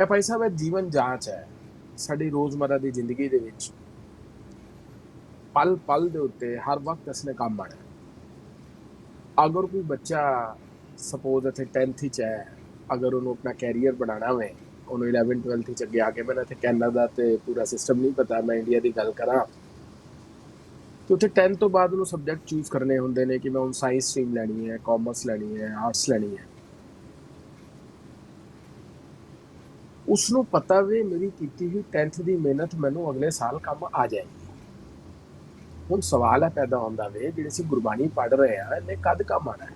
ਇਹ ਭਾਈ ਸਾਹਿਬ, ਇਹ ਜੀਵਨ ਜਾਂਚ ਹੈ ਸਾਡੀ ਰੋਜ਼ਮਰਾ ਦੀ ਜ਼ਿੰਦਗੀ ਦੇ ਵਿੱਚ। ਪਲ ਪਲ ਦੇ ਉੱਤੇ ਹਰ ਵਕਤ ਇਸਨੇ ਕੰਮ ਆਣਾ ਅਗਰ ਕੋਈ ਬੱਚਾ ਸਪੋਜ਼ ਇੱਥੇ 10th 'ਚ ਹੈ, ਅਗਰ ਉਹਨੂੰ ਆਪਣਾ ਕੈਰੀਅਰ ਬਣਾਉਣਾ ਹੋਵੇ, ਉਹਨੂੰ 11 12th 'ਚ ਅੱਗੇ ਆ ਕੇ, ਮੈਨੂੰ ਇੱਥੇ ਕੈਨੇਡਾ ਤੇ ਪੂਰਾ ਸਿਸਟਮ ਨਹੀਂ ਪਤਾ, ਮੈਂ ਇੰਡੀਆ ਦੀ ਗੱਲ ਕਰਾਂ, ਤੇ ਉੱਥੇ 10 ਤੋਂ ਬਾਅਦ ਉਹਨੂੰ ਸਬਜੈਕਟ ਚੂਜ਼ ਕਰਨੇ ਹੁੰਦੇ ਨੇ ਕਿ ਮੈਂ ਹੁਣ ਸਾਇੰਸ ਸਟਰੀਮ ਲੈਣੀ ਹੈ ਕਾਮਰਸ ਲੈਣੀ ਹੈ ਆਰਟਸ ਲੈਣੀ ਹੈ। ਉਸ ਨੂੰ ਪਤਾ ਵੀ ਮੇਰੀ ਕੀਤੀ ਹੋਈ 10th ਦੀ ਮਿਹਨਤ ਮੈਨੂੰ ਅਗਲੇ ਸਾਲ ਕੰਮ ਆ ਜਾਏਗੀ। ਹੁਣ ਸਵਾਲ ਹੈ ਪੈਦਾ ਹੁੰਦਾ ਵੇ, ਜਿਹੜੇ ਅਸੀਂ ਗੁਰਬਾਣੀ ਪੜ੍ਹ ਰਹੇ ਆ ਇਹਨੇ ਕਦ ਕੰਮ ਆਣਾ ਹੈ?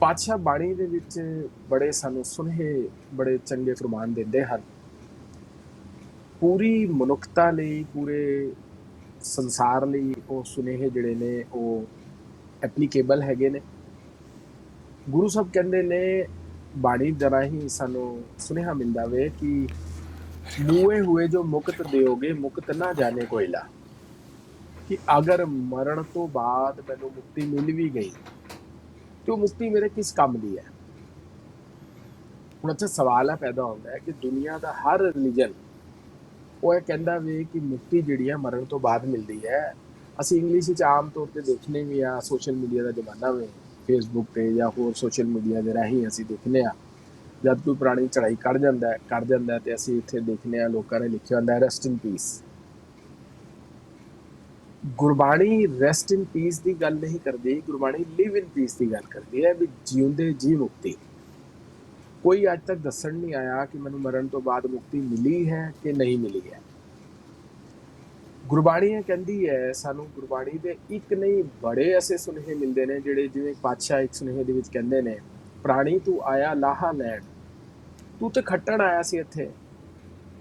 ਪਾਤਸ਼ਾਹ ਬਾਣੀ ਦੇ ਵਿੱਚ ਬੜੇ ਸਾਨੂੰ ਸੁਨੇਹੇ, ਬੜੇ ਚੰਗੇ ਫਰਮਾਨ ਦਿੰਦੇ ਹਨ। ਪੂਰੀ ਮਨੁੱਖਤਾ ਲਈ, ਪੂਰੇ ਸੰਸਾਰ ਲਈ ਉਹ ਸੁਨੇਹੇ ਜਿਹੜੇ ਨੇ, ਉਹ ਐਪਲੀਕੇਬਲ ਹੈਗੇ ਨੇ। ਗੁਰੂ ਸਾਹਿਬ ਕਹਿੰਦੇ ਨੇ ਬਾਣੀ ਜਰਾ ਹੀ ਸਾਨੂੰ ਸੁਨੇਹਾ ਮਿਲਦਾ ਵੇ ਕਿ ਮੂਏ ਹੋਏ ਜੋ ਮੁਕਤ ਦਿਓਗੇ, ਮੁਕਤ ਨਾ ਜਾਣੇ ਕੋਇਲਾ। ਕਿ ਅਗਰ ਮਰਨ ਤੋਂ ਬਾਅਦ ਮੈਨੂੰ ਮੁਕਤੀ ਮਿਲ ਵੀ ਗਈ, ਤੇ ਉਹ ਮੁਕਤੀ ਮੇਰੇ ਕਿਸ ਕੰਮ ਦੀ ਹੈ? ਹੁਣ ਅੱਛਾ ਸਵਾਲ ਆ ਪੈਦਾ ਹੁੰਦਾ ਹੈ ਕਿ ਦੁਨੀਆ ਦਾ ਹਰ ਰਿਲੀਜਨ ਉਹ ਇਹ ਕਹਿੰਦਾ ਵੀ ਕਿ ਮੁਕਤੀ ਜਿਹੜੀ ਹੈ ਮਰਨ ਤੋਂ ਬਾਅਦ ਮਿਲਦੀ ਹੈ। ਅਸੀਂ ਇੰਗਲਿਸ਼ ਵਿੱਚ ਆਮ ਤੌਰ ਤੇ ਦੇਖਨੇ ਵੀ ਆ ਸੋਸ਼ਲ ਮੀਡੀਆ ਦਾ ਜ਼ਮਾਨਾ ਵੀ। ਫੇਸਬੁੱਕ ਤੇ ਜਾਂ ਹੋਰ ਸੋਸ਼ਲ ਮੀਡੀਆ ਦੇ ਰਾਹੀਂ ਅਸੀਂ ਦੇਖਨੇ ਆ ਜਦ ਕੋਈ ਪੁਰਾਣੀ ਚੜਾਈ ਕੱਢ ਜਾਂਦਾ ਹੈ ਕਰ ਜਾਂਦਾ ਤੇ ਅਸੀਂ ਇੱਥੇ ਦੇਖਨੇ ਆ ਲੋਕਾਂ ਨੇ ਲਿਖਿਆ ਹੁੰਦਾ ਹੈ rest in peace Gurbani rest in peace ਦੀ ਗੱਲ ਨਹੀਂ ਕਰਦੀ। ਗੁਰਬਾਣੀ ਲਿਵ ਇਨ ਪੀਸ ਦੀ ਗੱਲ ਕਰਦੀ ਹੈ ਵੀ ਜਿਉਂਦੇ ਜੀ ਮੁਕਤੀ। ਕੋਈ ਅੱਜ ਤੱਕ ਦੱਸਣ ਨਹੀਂ ਆਇਆ ਕਿ ਮੈਨੂੰ ਮਰਨ ਤੋਂ ਬਾਅਦ ਮੁਕਤੀ ਮਿਲੀ ਹੈ ਕਿ ਨਹੀਂ ਮਿਲੀ ਹੈ। ਗੁਰਬਾਣੀ ਇਹ ਕਹਿੰਦੀ ਹੈ, ਸਾਨੂੰ ਗੁਰਬਾਣੀ ਦੇ ਇੱਕ ਨਹੀਂ, ਬੜੇ ਐਸੇ ਸੁਨੇਹੇ ਮਿਲਦੇ ਨੇ ਜਿਹੜੇ ਜਿਵੇਂ ਪਾਤਸ਼ਾਹ ਇੱਕ ਸੁਨੇਹੇ ਦੇ ਵਿੱਚ ਕਹਿੰਦੇ ਨੇ, ਪ੍ਰਾਣੀ ਤੂੰ ਆਇਆ, ਲਾਹਾ ਲੈਣ। ਤੂੰ ਤੇ ਖੱਟਣ ਆਇਆ ਸੀ ਇੱਥੇ।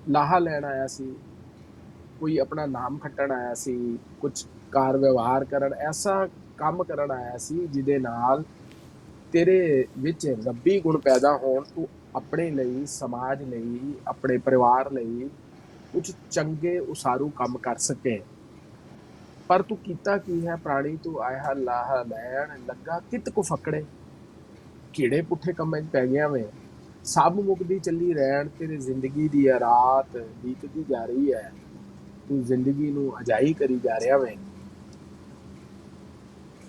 ਲਾਹਾ ਲੈਣ ਆਇਆ ਸੀ। ਕੋਈ ਆਪਣਾ ਨਾਮ ਖੱਟਣ ਆਇਆ ਸੀ। ਕੁਝ ਕਾਰ ਵਿਵਹਾਰ ਕਰਨ, ਐਸਾ ਕੰਮ ਕਰਨ ਆਇਆ ਸੀ ਜਿਹਦੇ ਨਾਲ ਤੇਰੇ ਵਿੱਚ ਰੱਬੀ ਗੁਣ ਪੈਦਾ ਹੋਣ। ਤੂੰ ਆਪਣੇ ਲਈ, ਸਮਾਜ ਲਈ, ਆਪਣੇ ਪਰਿਵਾਰ ਲਈ ਕੁਝ ਚੰਗੇ ਉਸਾਰੂ ਕੰਮ ਕਰ ਸਕੇ। ਪਰ ਤੂੰ ਕੀਤਾ ਕੀ ਹੈ ਪ੍ਰਾਣੀ? ਤੂੰ ਆਇਆ, ਲਾਹ ਲੈਣ ਲੱਗਾ, ਕਿਤ ਕੋ ਫਕੜੇ? ਕਿਹੜੇ ਪੁੱਠੇ ਕੰਮਾਂ 'ਚ ਪੈ ਗਿਆ ਵੇ। ਸਭ ਮੁਕਦੀ ਚੱਲੀ ਰਹਿਣ, ਤੇਰੀ ਜ਼ਿੰਦਗੀ ਦੀ ਰਾਤ ਬੀਤਦੀ ਜਾ ਰਹੀ ਹੈ। ਤੂੰ ਜ਼ਿੰਦਗੀ ਨੂੰ ਅਜਾਈ ਕਰੀ ਜਾ ਰਿਹਾ ਵੇ।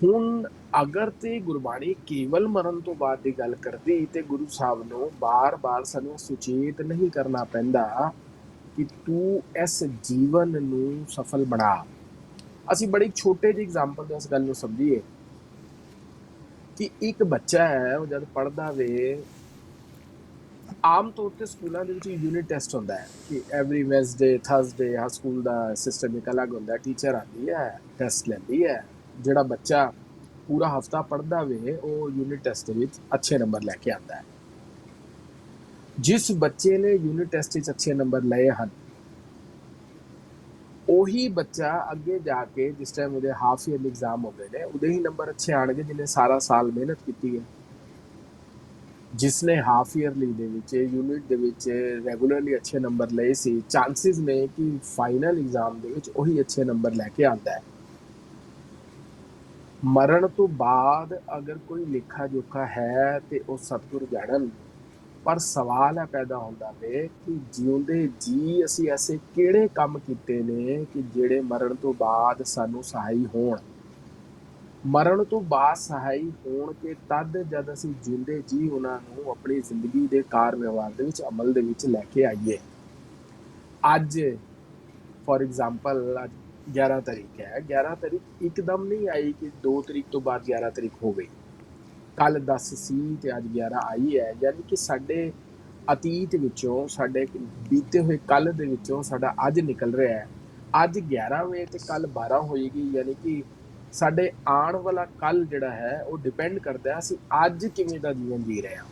ਹੁਣ ਅਗਰ ਤੇ ਗੁਰਬਾਣੀ ਕੇਵਲ ਮਰਨ ਤੋਂ ਬਾਅਦ ਦੀ ਗੱਲ ਕਰਦੀ, ਤੇ ਗੁਰੂ ਸਾਹਿਬ ਨੂੰ ਬਾਰ-ਬਾਰ ਸਾਨੂੰ ਸੁਚੇਤ ਨਹੀਂ ਕਰਨਾ ਪੈਂਦਾ। ਕਿ ਤੂੰ ਇਸ ਜੀਵਨ ਨੂੰ ਸਫਲ ਬਣਾ। ਅਸੀਂ ਬੜੀ ਛੋਟੇ ਜਿਹੇ ਐਗਜ਼ਾਮਪਲ ਦੇ ਇਸ ਗੱਲ ਨੂੰ ਸਮਝੀਏ ਕਿ ਇੱਕ ਬੱਚਾ ਹੈ, ਉਹ ਜਦ ਪੜਦਾ ਵੇ, ਆਮ ਤੌਰ ਤੇ ਸਕੂਲਾਂ ਦੇ ਵਿੱਚ ਯੂਨਿਟ ਟੈਸਟ ਹੁੰਦਾ ਹੈ ਕਿ ਐਵਰੀ ਵੈਸਡੇ ਥਰਸਡੇ ਹਰ ਸਕੂਲ ਦਾ ਸਿਸਟਮ ਇੱਕ ਅਲੱਗ ਹੁੰਦਾ ਟੀਚਰ ਆਉਂਦੀ ਹੈ ਟੈਸਟ ਲੈਂਦੀ ਹੈ, ਜਿਹੜਾ ਬੱਚਾ ਪੂਰਾ ਹਫਤਾ ਪੜਦਾ ਵੇ, ਉਹ ਯੂਨਿਟ ਟੈਸਟ ਦੇ ਵਿੱਚ ਅੱਛੇ ਨੰਬਰ ਲੈ ਕੇ ਆਉਂਦਾ ਹੈ। ਜਿਸ ਬੱਚੇ ਨੇ ਯੂਨਿਟ ਟੈਸਟ ਵਿੱਚ ਅੱਛੇ ਨੰਬਰ ਲਏ ਹਨ, ਉਹੀ ਬੱਚਾ ਅੱਗੇ ਜਾ ਕੇ ਜਿਸ ਟਾਈਮ ਉਹਦੇ ਹਾਫ ਈਅਰਲੀ ਐਗਜ਼ਾਮ ਹੋ ਗਏ ਨੇ, ਉਹਦੇ ਹੀ ਨੰਬਰ ਅੱਛੇ ਆਣਗੇ ਜਿਹਨੇ ਸਾਰਾ ਸਾਲ ਮਿਹਨਤ ਕੀਤੀ ਹੈ। ਜਿਸਨੇ ਹਾਫ ਈਅਰਲੀ ਦੇ ਵਿੱਚ ਯੂਨਿਟ ਦੇ ਵਿੱਚ ਰੈਗੂਲਰਲੀ ਅੱਛੇ ਨੰਬਰ ਲਏ ਸੀ ਚਾਂਸਸ ਨੇ ਕਿ ਫਾਈਨਲ ਐਗਜ਼ਾਮ ਦੇ ਵਿੱਚ ਉਹੀ ਅੱਛੇ ਨੰਬਰ ਲੈ ਕੇ ਆਉਂਦਾ ਹੈ। ਮਰਨ ਤੋਂ ਬਾਅਦ ਅਗਰ ਕੋਈ ਲੇਖਾ ਜੋਖਾ ਹੈ ਤੇ ਉਹ ਸਤਿਗੁਰ ਜਾਣਨ ਪਰ ਸਵਾਲ ਹੈ ਪੈਦਾ ਹੁੰਦਾ ਵੇ ਕਿ ਜਿਉਂਦੇ ਜੀ ਅਸੀਂ ਐਸੇ ਕਿਹੜੇ ਕੰਮ ਕੀਤੇ ਨੇ ਕਿ ਜਿਹੜੇ ਮਰਨ ਤੋਂ ਬਾਅਦ ਸਾਨੂੰ ਸਹਾਈ ਹੋਣ? ਮਰਨ ਤੋਂ ਬਾਅਦ ਸਹਾਈ ਹੋਣ ਕੇ ਤਦ ਜਦ ਅਸੀਂ ਜਿਉਂਦੇ ਜੀ ਉਹਨਾਂ ਨੂੰ ਆਪਣੀ ਜ਼ਿੰਦਗੀ ਦੇ ਕਾਰ ਵਿਵਹਾਰ ਦੇ ਵਿੱਚ, ਅਮਲ ਦੇ ਵਿੱਚ ਲੈ ਕੇ ਆਈਏ। ਅੱਜ ਫੋਰ ਐਗਜ਼ਾਮਪਲ ਅੱਜ 11 ਤਰੀਕ ਹੈ। 11 ਤਰੀਕ ਇੱਕਦਮ ਨਹੀਂ ਆਈ ਕਿ 2 ਤਰੀਕ ਤੋਂ ਬਾਅਦ 11 ਤਰੀਕ ਹੋ ਗਈ। ਕੱਲ 10 ਸੀ ਤੇ ਅੱਜ 11 ਆਈ ਹੈ, ਯਾਨੀ ਕਿ ਸਾਡੇ ਅਤੀਤ ਵਿੱਚੋਂ, ਸਾਡੇ ਬੀਤੇ ਹੋਏ ਕੱਲ ਦੇ ਵਿੱਚੋਂ ਸਾਡਾ ਅੱਜ ਨਿਕਲ ਰਿਹਾ ਹੈ। ਅੱਜ 11 ਵਜੇ ਤੇ ਕੱਲ 12 ਹੋਏਗੀ, ਯਾਨੀ ਕਿ ਸਾਡੇ ਆਉਣ ਵਾਲਾ ਕੱਲ ਜਿਹੜਾ ਹੈ, ਉਹ ਡਿਪੈਂਡ ਕਰਦਾ ਹੈ ਅਸੀਂ ਅੱਜ ਕਿਵੇਂ ਦਾ ਜੀਵਨ ਜੀ ਰਹੇ ਹਾਂ।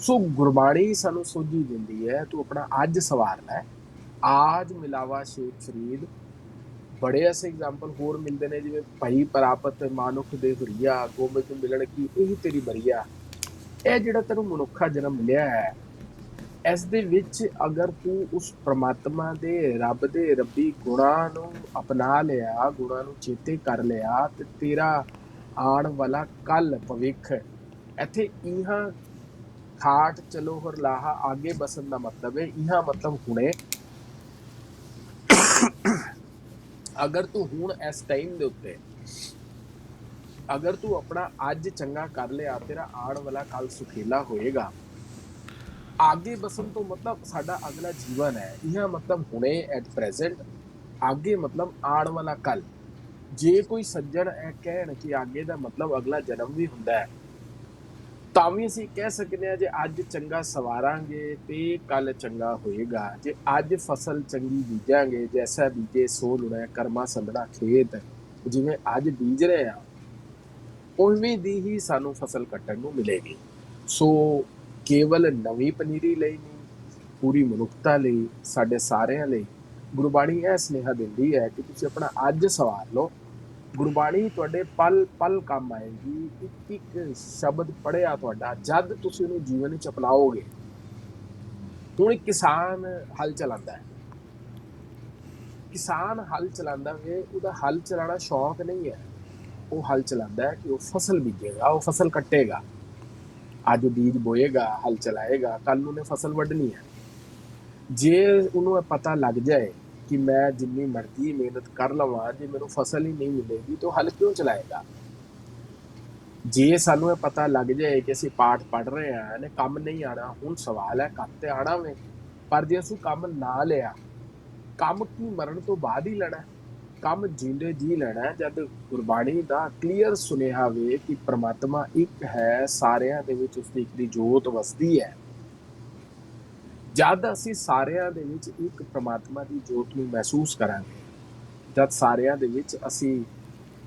ਸੋ ਗੁਰਬਾਣੀ ਸਾਨੂੰ ਸੋਝੀ ਦਿੰਦੀ ਹੈ, ਤੂੰ ਆਪਣਾ ਅੱਜ ਸਵਾਰ ਲੈ ਆਜ ਮਿਲਾਵਾ ਸ਼ੇਖ ਫਰੀਦ ਬੜੇ ਐਸੇ ਐਗਜ਼ਾਮਪਲ ਹੋਰ ਮਿਲਦੇ ਨੇ, ਜਿਵੇਂ ਭਾਈ ਪ੍ਰਾਪਤ ਮਾਨੁਖ ਦੇ ਹੁਰੀਆ, ਗੋਬਿੰਦ ਮਿਲਣ ਕੀ ਇਹੀ ਤੇਰੀ ਬਰੀਆ ਇਹ ਜਿਹੜਾ ਤੈਨੂੰ ਮਨੁੱਖਾ ਜਨਮ ਮਿਲਿਆ ਹੈ, ਇਸ ਦੇ ਵਿੱਚ ਅਗਰ ਤੂੰ ਉਸ ਪ੍ਰਮਾਤਮਾ ਦੇ, ਰੱਬ ਦੇ, ਰੱਬੀ ਗੁਣਾਂ ਨੂੰ ਅਪਣਾ ਲਿਆ, ਗੁਣਾਂ ਨੂੰ ਚੇਤੇ ਕਰ ਲਿਆ, ਤੇ ਤੇਰਾ ਆਉਣ ਵਾਲਾ ਕੱਲ ਭਵਿੱਖ, ਇੱਥੇ ਇਹਾਂ ਖਾਟ ਚਲੋ ਹਰਲਾਹਾ ਆਗੇ ਬਸਨ ਦਾ ਮਤਲਬ ਹੈ, ਇਹਾ ਮਤਲਬ ਹੁਣੇ ਅਗਰ ਤੂੰ ਹੁਣ ਇਸ ਟਾਈਮ ਦੇ ਉੱਤੇ ਅਗਰ ਤੂੰ ਆਪਣਾ ਅੱਜ ਚੰਗਾ ਕਰ ਲਿਆ, ਤੇਰਾ ਆਉਣ ਵਾਲਾ ਕੱਲ ਸੁਖੇਲਾ ਹੋਏਗਾ। ਆਗੇ ਬਸਨ ਤੋਂ ਮਤਲਬ ਸਾਡਾ ਅਗਲਾ ਜੀਵਨ ਹੈ। ਇਹ ਮਤਲਬ ਹੁਣੇ ਐਟ ਪ੍ਰੈਜ਼ੈਂਟ ਆਗੇ ਮਤਲਬ ਆਉਣ ਵਾਲਾ ਕੱਲ ਜੇ ਕੋਈ ਸੱਜਣ ਇਹ ਕਹਿਣ ਕਿ ਆਗੇ ਦਾ ਮਤਲਬ ਅਗਲਾ ਜਨਮ ਵੀ ਹੁੰਦਾ ਹੈ ਤਾਂ ਵੀ ਅਸੀਂ ਕਹਿ ਸਕਦੇ ਹਾਂ ਜੇ ਅੱਜ ਚੰਗਾ ਸਵਾਰਾਂਗੇ ਤੇ ਕੱਲ ਚੰਗਾ ਹੋਏਗਾ। ਜੇ ਅੱਜ ਫਸਲ ਚੰਗੀ ਬੀਜਾਂਗੇ ਜੈਸਾ ਬੀਜੇ ਸੋ ਲੁਣਾ ਕਰਮਾ ਸੰਧੜਾ, ਖੇਤ, ਜਿਵੇਂ ਅੱਜ ਬੀਜ ਰਹੇ ਆ ਉਵੇਂ ਦੀ ਹੀ ਸਾਨੂੰ ਫਸਲ ਕੱਟਣ ਨੂੰ ਮਿਲੇਗੀ। ਸੋ ਕੇਵਲ ਨਵੀਂ ਪਨੀਰੀ ਲਈ ਨਹੀਂ, ਪੂਰੀ ਮਨੁੱਖਤਾ ਲਈ, ਸਾਡੇ ਸਾਰਿਆਂ ਲਈ ਗੁਰਬਾਣੀ ਇਹ ਸੁਨੇਹਾ ਦਿੰਦੀ ਹੈ ਕਿ ਤੁਸੀਂ ਆਪਣਾ ਅੱਜ ਸਵਾਰ ਲਓ ਗੁਰਬਾਣੀ ਤੁਹਾਡੇ ਪਲ ਪਲ ਕੰਮ ਆਏਗੀ। ਇੱਕ ਇੱਕ ਸ਼ਬਦ ਪੜਿਆ ਤੁਹਾਡਾ, ਜਦ ਤੁਸੀਂ ਉਹਨੂੰ ਜੀਵਨ ਵਿੱਚ ਅਪਣਾਓਗੇ ਹੁਣ ਇੱਕ ਕਿਸਾਨ ਹਲ ਚਲਾਉਂਦਾ ਹੈ। ਕਿਸਾਨ ਹਲ ਚਲਾਉਂਦਾ ਵੇ, ਉਹਦਾ ਹਲ ਚਲਾਉਣਾ ਸ਼ੌਕ ਨਹੀਂ ਹੈ। ਉਹ ਹਲ ਚਲਾਉਂਦਾ ਹੈ ਕਿ ਉਹ ਫਸਲ ਬੀਜੇਗਾ, ਉਹ ਫਸਲ ਕੱਟੇਗਾ। ਅੱਜ ਉਹ ਬੀਜ ਬੋਏਗਾ, ਹਲ ਚਲਾਏਗਾ ਕੱਲ ਉਹਨੇ ਫਸਲ ਵੱਢਣੀ ਹੈ। ਜੇ ਉਹਨੂੰ ਪਤਾ ਲੱਗ ਜਾਏ ਕਿ ਮੈਂ ਜਿੰਨੀ ਮਰਜ਼ੀ ਮਿਹਨਤ ਕਰ ਲਵਾਂ ਜੇ ਮੈਨੂੰ ਫਸਲ ਹੀ ਨਹੀਂ ਮਿਲੇਗੀ ਤਾਂ ਉਹ ਹਲ ਕਿਉਂ ਚਲਾਏਗਾ ਜੇ ਸਾਨੂੰ ਇਹ ਪਤਾ ਲੱਗ ਜਾਏ ਕਿ ਅਸੀਂ ਪਾਠ ਪੜ ਰਹੇ ਹਾਂ ਨੇ ਕੰਮ ਨਹੀਂ ਆਣਾ ਹੁਣ ਸਵਾਲ ਹੈ ਕੰਮ ਤੇ ਆਣਾ ਵੇ ਪਰ ਜੇ ਅਸੀਂ ਕੰਮ ਨਾ ਲਿਆ ਕੰਮ ਕੀ ਮਰਨ ਤੋਂ ਬਾਅਦ ਹੀ ਲੈਣਾ ਕੰਮ ਜਿੰਦੇ ਜੀ ਲੈਣਾ ਜਦ ਗੁਰਬਾਣੀ ਦਾ ਕਲੀਅਰ ਸੁਨੇਹਾ ਵੇ ਕਿ ਪ੍ਰਮਾਤਮਾ ਇੱਕ ਹੈ ਸਾਰਿਆਂ ਦੇ ਵਿੱਚ ਉਸ ਦੀ ਇੱਕ ਦੀ ਜੋਤ ਵਸਦੀ ਹੈ ਜਦ ਅਸੀਂ ਸਾਰਿਆਂ ਦੇ ਵਿੱਚ ਇੱਕ ਪ੍ਰਮਾਤਮਾ ਦੀ ਜੋਤ ਨੂੰ ਮਹਿਸੂਸ ਕਰਾਂਗੇ, ਜਦ ਸਾਰਿਆਂ ਦੇ ਵਿੱਚ ਅਸੀਂ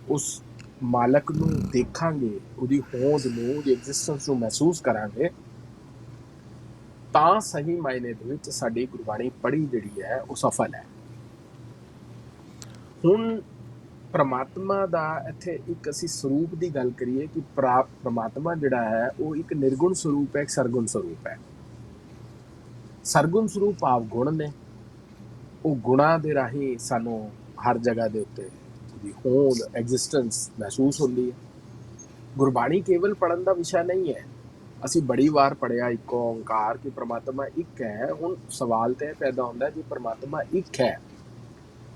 ਉਸ ਮਾਲਕ ਨੂੰ ਦੇਖਾਂਗੇ, ਉਹਦੀ ਹੋਂਦ ਨੂੰ, ਉਹਦੀ ਐਗਜ਼ਿਸਟੈਂਸ ਨੂੰ ਮਹਿਸੂਸ ਕਰਾਂਗੇ, ਤਾਂ ਸਹੀ ਮਾਇਨੇ ਦੇ ਵਿੱਚ ਸਾਡੀ ਗੁਰਬਾਣੀ ਪੜ੍ਹੀ ਜਿਹੜੀ ਹੈ, ਉਹ ਸਫਲ ਹੈ। ਹੁਣ ਪ੍ਰਮਾਤਮਾ ਦਾ ਇੱਥੇ ਇੱਕ ਅਸੀਂ ਸਰੂਪ ਦੀ ਗੱਲ ਕਰੀਏ ਕਿ ਪ੍ਰਾ- ਪ੍ਰਮਾਤਮਾ ਜਿਹੜਾ ਹੈ, ਉਹ ਇੱਕ ਨਿਰਗੁਣ ਸਰੂਪ ਹੈ, ਇੱਕ ਸਰਗੁਣ ਸਰੂਪ ਹੈ। ਸਰਗੁਣ ਸਰੂਪ ਭਾਵ ਗੁਣ ਨੇ। ਉਹ ਗੁਣਾਂ ਦੇ ਰਾਹੀਂ ਸਾਨੂੰ ਹਰ ਜਗ੍ਹਾ ਦੇ ਉੱਤੇ ਉਹਦੀ ਹੋਂਦ ਐਗਜ਼ਿਸਟੈਂਸ ਮਹਿਸੂਸ ਹੁੰਦੀ ਹੈ। ਗੁਰਬਾਣੀ ਕੇਵਲ ਪੜਨ ਦਾ ਵਿਸ਼ਾ ਨਹੀਂ ਹੈ। ਅਸੀਂ ਬੜੀ ਵਾਰ ਪੜਿਆ ਇੱਕ ਓੰਕਾਰ ਕਿ ਪ੍ਰਮਾਤਮਾ ਇੱਕ ਹੈ। ਹੁਣ ਸਵਾਲ ਤੇ ਇਹ ਪੈਦਾ ਹੁੰਦਾ ਜੇ ਪ੍ਰਮਾਤਮਾ ਇੱਕ ਹੈ।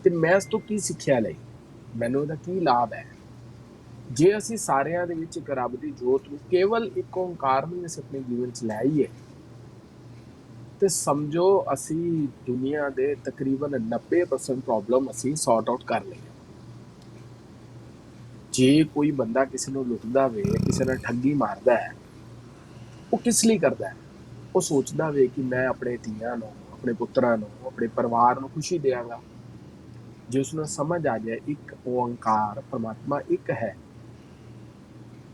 ਤੇ ਮੈਂ ਇਸ ਤੋਂ ਕੀ ਸਿੱਖਿਆ ਲਈ? ਮੈਨੂੰ ਇਹਦਾ ਕੀ ਲਾਭ ਹੈ? ਜੇ ਅਸੀਂ ਸਾਰਿਆਂ ਦੇ ਵਿੱਚ ਇੱਕ ਰੱਬ ਦੀ ਜੋਤ ਨੂੰ ਕੇਵਲ ਇੱਕ ਓੰਕਾਰ ਨੂੰ ਅਸੀਂ ਆਪਣੇ ਜੀਵਨ 'ਚ ਲੈ ਆਈਏ ਤੇ ਸਮਝੋ ਅਸੀਂ ਦੁਨੀਆ ਦੇ ਤਕਰੀਬਨ 90% ਪ੍ਰੋਬਲਮ ਅਸੀਂ ਸੌਰਟ ਆਊਟ ਕਰ ਲਈ ਜੇ ਕੋਈ ਬੰਦਾ ਕਿਸੇ ਨੂੰ ਲੁੱਟਦਾ ਵੇ, ਕਿਸੇ ਨਾਲ ਠੱਗੀ ਮਾਰਦਾ ਹੈ, ਉਹ ਕਿਸ ਲਈ ਕਰਦਾ ਹੈ? ਉਹ ਸੋਚਦਾ ਵੇ ਕਿ ਮੈਂ ਆਪਣੇ ਧੀਆਂ ਨੂੰ, ਆਪਣੇ ਪੁੱਤਰਾਂ ਨੂੰ, ਆਪਣੇ ਪਰਿਵਾਰ ਨੂੰ ਖੁਸ਼ੀ ਦੇਵਾਂਗਾ ਜੇ ਉਸ ਨੂੰ ਸਮਝ ਆ ਜਾਏ, ਇੱਕ ਓੰਕਾਰ ਪਰਮਾਤਮਾ ਇੱਕ ਹੈ।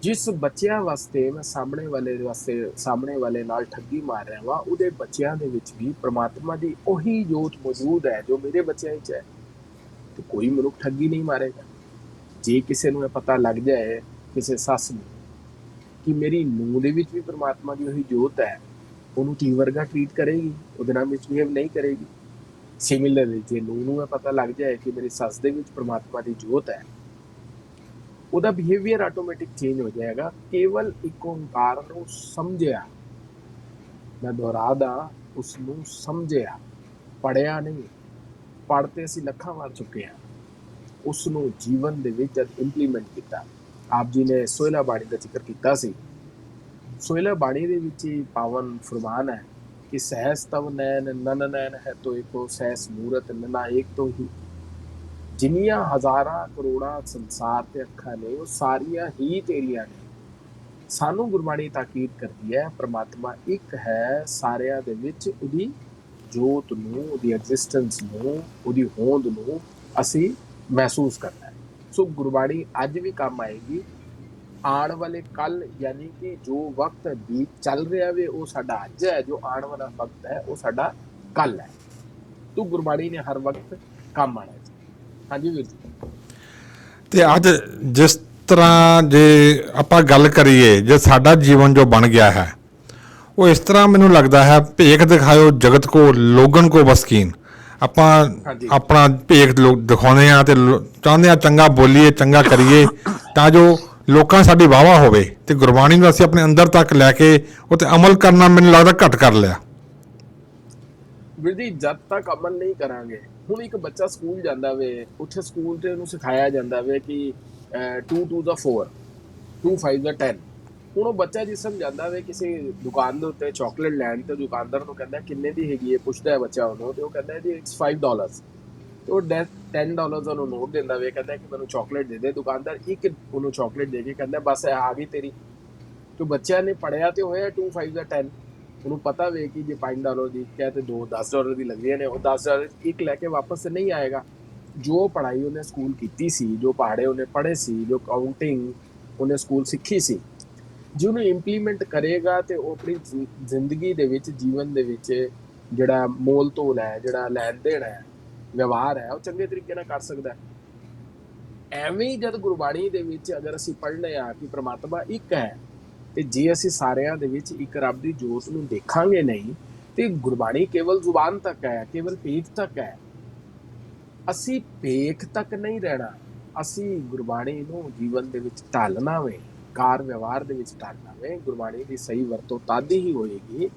ਜਿਸ ਬੱਚਿਆਂ ਵਾਸਤੇ ਮੈਂ ਸਾਹਮਣੇ ਵਾਲੇ ਵਾਸਤੇ, ਸਾਹਮਣੇ ਵਾਲੇ ਨਾਲ ਠੱਗੀ ਮਾਰ ਰਿਹਾ ਵਾਂ, ਉਹਦੇ ਬੱਚਿਆਂ ਦੇ ਵਿੱਚ ਵੀ ਪ੍ਰਮਾਤਮਾ ਦੀ ਉਹੀ ਜੋਤ ਮੌਜੂਦ ਹੈ ਜੋ ਮੇਰੇ ਬੱਚਿਆਂ ਵਿੱਚ ਹੈ। ਤੇ ਕੋਈ ਮਨੁੱਖ ਠੱਗੀ ਨਹੀਂ ਮਾਰੇਗਾ। ਜੇ ਕਿਸੇ ਨੂੰ ਇਹ ਪਤਾ ਲੱਗ ਜਾਏ, ਕਿਸੇ ਸੱਸ ਨੂੰ, ਕਿ ਮੇਰੀ ਨੂੰਹ ਦੇ ਵਿੱਚ ਵੀ ਪ੍ਰਮਾਤਮਾ ਦੀ ਉਹੀ ਜੋਤ ਹੈ, ਉਹਨੂੰ ਟੀ ਵਰਗਾ ਟ੍ਰੀਟ ਕਰੇਗੀ, ਉਹਦੇ ਨਾਲ ਮਿਸਬੀਹੇਵ ਨਹੀਂ ਕਰੇਗੀ। ਸਿਮਿਲਰਲੀ ਜੇ ਨੂੰਹ ਨੂੰ ਇਹ ਪਤਾ ਲੱਗ ਜਾਏ ਕਿ ਮੇਰੀ ਸੱਸ ਦੇ ਵਿੱਚ ਪ੍ਰਮਾਤਮਾ ਦੀ ਜੋਤ ਹੈ ਉਹਦਾ ਬਿਹੇਵੀਅਰ ਆਟੋਮੈਟਿਕ ਚੇਂਜ ਹੋ ਜਾਏਗਾ। ਕੇਵਲ ਇੱਕ ਓੰਕਾਰ ਨੂੰ ਸਮਝਿਆ। ਮੈਂ ਦੁਹਰਾਦਾ ਉਸ ਨੂੰ ਸਮਝਿਆ। ਪੜਿਆ ਨਹੀਂ। ਪੜ੍ਹਤੇ ਅਸੀਂ ਲੱਖਾਂ ਵਾਰ ਚੁੱਕੇ ਹਾਂ। ਉਸ ਨੂੰ ਜੀਵਨ ਦੇ ਵਿੱਚ ਜਦ ਇੰਪਲੀਮੈਂਟ ਕੀਤਾ, ਆਪ ਜੀ ਨੇ ਸੋਇਲਾ ਬਾਣੀ ਦਾ ਜ਼ਿਕਰ ਕੀਤਾ ਸੀ। ਸੋਇਲਾ ਬਾਣੀ ਦੇ ਵਿੱਚ ਹੀ ਪਾਵਨ ਫਰਮਾਨ ਹੈ ਕਿ ਸਹਿਸ ਤਵ ਨੈਣ ਨਨ ਨੈਣ ਹੈ ਤੋ ਏਕੋ ਸਹਿਸ ਮੂਰਤ ਨਨਾ ਏਕ ਤੋਂ ਹੀ। ਜਿੰਨੀਆਂ ਹਜ਼ਾਰਾਂ ਕਰੋੜਾਂ ਸੰਸਾਰ ਤੇ ਅੱਖਾਂ ਨੇ, ਉਹ ਸਾਰੀਆਂ ਹੀ ਤੇਰੀਆਂ ਨੇ। ਸਾਨੂੰ ਗੁਰਬਾਣੀ ਤਾਕੀਦ ਕਰਦੀ ਹੈ, ਪ੍ਰਮਾਤਮਾ ਇੱਕ ਹੈ ਸਾਰਿਆਂ ਦੇ ਵਿੱਚ, ਉਹਦੀ ਜੋਤ ਨੂੰ, ਉਹਦੀ ਐਗਜ਼ਿਸਟੈਂਸ ਨੂੰ, ਉਹਦੀ ਹੋਂਦ ਨੂੰ ਅਸੀਂ ਮਹਿਸੂਸ ਕਰਨਾ ਹੈ। ਸੋ ਗੁਰਬਾਣੀ ਅੱਜ ਵੀ ਕੰਮ ਆਏਗੀ। ਆਉਣ ਵਾਲੇ ਕੱਲ ਯਾਨੀ ਕਿ ਜੋ ਵਕਤ ਬੀਤ ਚੱਲ ਰਿਹਾ ਵੇ, ਉਹ ਸਾਡਾ ਅੱਜ ਹੈ। ਜੋ ਆਉਣ ਵਾਲਾ ਵਕਤ ਹੈ, ਉਹ ਸਾਡਾ ਕੱਲ ਹੈ। ਤੋ ਗੁਰਬਾਣੀ ਨੇ ਹਰ ਵਕਤ ਕੰਮ ਆਣਾ ਹਾਂਜੀ ਵੀਰ ਜੀ। ਤੇ ਅੱਜ ਜਿਸ ਤਰ੍ਹਾਂ ਜੇ ਆਪਾਂ ਗੱਲ ਕਰੀਏ ਜੇ ਸਾਡਾ ਜੀਵਨ ਜੋ ਬਣ ਗਿਆ ਹੈ ਉਹ ਇਸ ਤਰ੍ਹਾਂ ਮੈਨੂੰ ਲੱਗਦਾ ਹੈ ਭੇਖ ਦਿਖਾਇਓ ਜਗਤ ਕੋ ਲੋਗਨ ਕੋ ਬਸਕੀਨ। ਆਪਾਂ। ਆਪਣਾ ਭੇਖ ਲੋਕ ਦਿਖਾਉਂਦੇ ਆ ਤੇ ਚਾਹੁੰਦੇ ਆ ਚੰਗਾ ਬੋਲੀਏ ਚੰਗਾ ਕਰੀਏ ਤਾਂ ਜੋ ਲੋਕਾਂ ਸਾਡੀ ਵਾਵਾ ਹੋਵੇ ਤੇ ਗੁਰਬਾਣੀ ਨੂੰ ਅਸੀਂ ਆਪਣੇ ਅੰਦਰ ਤੱਕ ਲੈ ਕੇ ਉਹ ਤੇ ਅਮਲ ਕਰਨਾ ਮੈਨੂੰ ਲੱਗਦਾ ਘੱਟ ਕਰ ਲਿਆ। ਵੀਰ ਜੀ ਜਦ ਤੱਕ ਅਮਲ ਨਹੀਂ ਕਰਾਂਗੇ, ਹੁਣ ਇੱਕ ਬੱਚਾ ਸਕੂਲ ਜਾਂਦਾ ਵੇ, ਉੱਥੇ ਸਕੂਲ ਤੇ ਉਹਨੂੰ ਸਿਖਾਇਆ ਜਾਂਦਾ ਵੇ ਕਿ 2 2 ਦਾ 4 2 5 ਦਾ 10 ਹੁਣ ਉਹ ਬੱਚਾ ਜਿਸ ਸਮਝ ਜਾਂਦਾ ਵੇ ਕਿਸੇ ਦੁਕਾਨ ਦੇ ਉੱਤੇ ਚਾਕਲੇਟ ਲੈਣ ਤੇ ਦੁਕਾਨਦਾਰ ਨੂੰ ਕਹਿੰਦਾ, ਕਿੰਨੇ ਦੀ ਹੈਗੀ ਹੈ ਪੁੱਛਦਾ ਹੈ ਬੱਚਾ ਉਹਨੂੰ ਤੇ ਉਹ ਕਹਿੰਦਾ ਜੀ ਇਟਸ 5 ਡਾਲਰਸ ਤੇ ਉਹ 10 ਡਾਲਰਸ ਉਹਨੂੰ ਨੋਟ ਦਿੰਦਾ ਵੇ, ਕਹਿੰਦਾ ਕਿ ਮੈਨੂੰ ਚਾਕਲੇਟ ਦੇ ਦੇ। ਦੁਕਾਨਦਾਰ ਇੱਕ ਉਹਨੂੰ ਚਾਕਲੇਟ ਦੇ ਕੇ ਕਹਿੰਦਾ, ਬਸ ਆ ਗਈ ਤੇਰੀ। ਤੇ ਬੱਚਿਆਂ ਨੇ ਪੜਿਆ ਤੇ ਹੋਇਆ 2 5 ਦਾ 10 ਉਹਨੂੰ ਪਤਾ ਵੇ ਕਿ ਜੇ 5 ਡਾਲਰ ਦੀ ਇੱਕ ਹੈ ਤੇ 2 10 ਡਾਲਰ ਦੀ ਲੱਗਦੀਆਂ ਨੇ, ਉਹ 10 ਡਾਲਰ ਇੱਕ ਲੈ ਕੇ ਵਾਪਸ ਨਹੀਂ ਆਏਗਾ। ਜੋ ਪੜ੍ਹਾਈ ਉਹਨੇ ਸਕੂਲ ਕੀਤੀ ਸੀ, ਜੋ ਪਹਾੜੇ ਉਹਨੇ ਪੜ੍ਹੇ ਸੀ, ਜੋ ਕਾਊਂਟਿੰਗ ਉਹਨੇ ਸਕੂਲ ਸਿੱਖੀ ਸੀ, ਜੇ ਉਹਨੂੰ ਇੰਪਲੀਮੈਂਟ ਕਰੇਗਾ ਤੇ ਉਹ ਆਪਣੀ ਜ਼ਿੰਦਗੀ ਦੇ ਵਿੱਚ, ਜੀਵਨ ਦੇ ਵਿੱਚ ਜਿਹੜਾ ਮੋਲ ਤੋਲ ਹੈ, ਜਿਹੜਾ ਲੈਣ ਦੇਣ ਹੈ, ਵਿਵਹਾਰ ਹੈ, ਉਹ ਚੰਗੇ ਤਰੀਕੇ ਨਾਲ ਕਰ ਸਕਦਾ ਹੈ। ਐਵੇਂ ਹੀ ਜਦ ਗੁਰਬਾਣੀ ਦੇ ਵਿੱਚ ਅਗਰ ਅਸੀਂ ਪੜ੍ਹਨੇ ਆ ਕਿ ਪ੍ਰਮਾਤਮਾ ਇੱਕ ਹੈ ਤੇ ਜੇ ਅਸੀਂ ਸਾਰਿਆਂ ਦੇ ਵਿੱਚ ਇੱਕ ਰੱਬ ਦੀ ਜੋਤ ਨੂੰ ਦੇਖਾਂਗੇ ਨਹੀਂ, ਤੇ ਗੁਰਬਾਣੀ ਕੇਵਲ ਜ਼ੁਬਾਨ ਤੱਕ ਹੈ, ਕੇਵਲ ਪੇਖ ਤੱਕ ਹੈ। ਅਸੀਂ ਪੇਖ ਤੱਕ ਨਹੀਂ ਰਹਿਣਾ। ਅਸੀਂ ਗੁਰਬਾਣੀ ਨੂੰ ਜੀਵਨ ਦੇ ਵਿੱਚ ਢਾਲਣਾ ਵੇ, ਕਾਰ ਵਿਵਹਾਰ ਦੇ ਵਿੱਚ ਢਾਲਣਾ ਵੇ, ਗੁਰਬਾਣੀ ਦੀ ਸਹੀ ਵਰਤੋਂ ਤਦ ਹੀ ਹੋਏਗੀ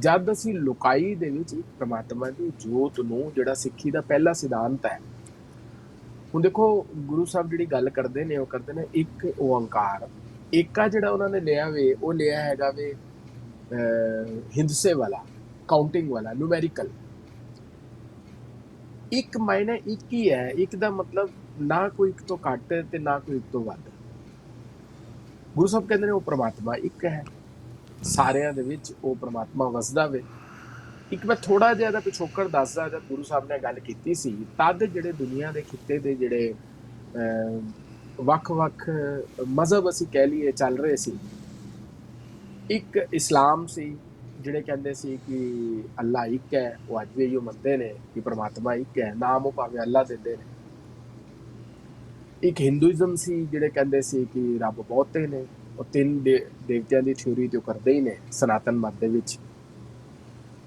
ਜਦ ਅਸੀਂ ਲੁਕਾਈ ਦੇ ਵਿੱਚ ਇੱਕ ਪ੍ਰਮਾਤਮਾ ਦੀ ਜੋਤ ਨੂੰ, ਜਿਹੜਾ ਸਿੱਖੀ ਦਾ ਪਹਿਲਾ ਸਿਧਾਂਤ ਹੈ। ਹੁਣ ਦੇਖੋ, ਗੁਰੂ ਸਾਹਿਬ ਜਿਹੜੀ ਗੱਲ ਕਰਦੇ ਨੇ, ਉਹ ਕਰਦੇ ਨੇ ਇੱਕ ਓੰਕਾਰ। ਏਕਾ ਜਿਹੜਾ ਉਹਨਾਂ ਨੇ ਲਿਆ ਵੇ ਉਹ ਲਿਆ ਹੈਗਾ ਵੇ ਅਹ, ਹਿੰਦਸੇ ਵਾਲਾ ਕਾਊਂਟਿੰਗ ਵਾਲਾ ਨੂਮੈਰੀਕਲ ਇੱਕ ਮਾਇਨੇ ਇੱਕ ਹੀ ਹੈ ਇੱਕ ਦਾ ਮਤਲਬ ਨਾ ਕੋਈ ਇੱਕ ਤੋਂ ਘੱਟ ਤੇ ਨਾ ਕੋਈ ਇੱਕ ਤੋਂ ਵੱਧ। ਗੁਰੂ ਸਾਹਿਬ ਕਹਿੰਦੇ ਨੇ ਉਹ ਪ੍ਰਮਾਤਮਾ ਇੱਕ ਹੈ। ਸਾਰਿਆਂ ਦੇ ਵਿੱਚ ਉਹ ਪ੍ਰਮਾਤਮਾ ਵਸਦਾ ਵੇ। ਇੱਕ ਮੈਂ ਥੋੜਾ ਜਿਹਾ ਦਾ ਪਿਛੋਕੜ ਦੱਸਦਾ ਜਦ ਗੁਰੂ ਸਾਹਿਬ ਨੇ ਗੱਲ ਕੀਤੀ ਸੀ ਤਦ ਜਿਹੜੇ ਦੁਨੀਆ ਦੇ ਖਿੱਤੇ ਦੇ ਜਿਹੜੇ ਅਹ, ਵੱਖ-ਵੱਖ ਮਜ਼ਹਬ ਅਸੀਂ ਕਹਿ ਲਈਏ, ਚੱਲ ਰਹੇ ਸੀ। ਇੱਕ ਇਸਲਾਮ ਸੀ, ਜਿਹੜੇ ਕਹਿੰਦੇ ਸੀ ਕਿ ਅੱਲਾ ਇੱਕ ਹੈ, ਉਹ ਅੱਜ ਵੀ ਇਹੋ ਮੰਨਦੇ ਨੇ ਕਿ ਪ੍ਰਮਾਤਮਾ ਇੱਕ ਹੈ, ਨਾਮ ਉਹ ਭਾਵੇਂ ਅੱਲਾ ਦਿੰਦੇ ਨੇ। ਇੱਕ ਹਿੰਦੂਇਜ਼ਮ ਸੀ, ਜਿਹੜੇ ਕਹਿੰਦੇ ਸੀ ਕਿ ਰੱਬ ਬਹੁਤੇ ਨੇ, ਉਹ ਤਿੰਨ ਦੇ- ਦੇਵਤਿਆਂ ਦੀ ਥਿਉਰੀ ਤੇ ਉਹ ਕਰਦੇ ਹੀ ਨੇ, ਸਨਾਤਨ ਮਤ ਦੇ ਵਿੱਚ,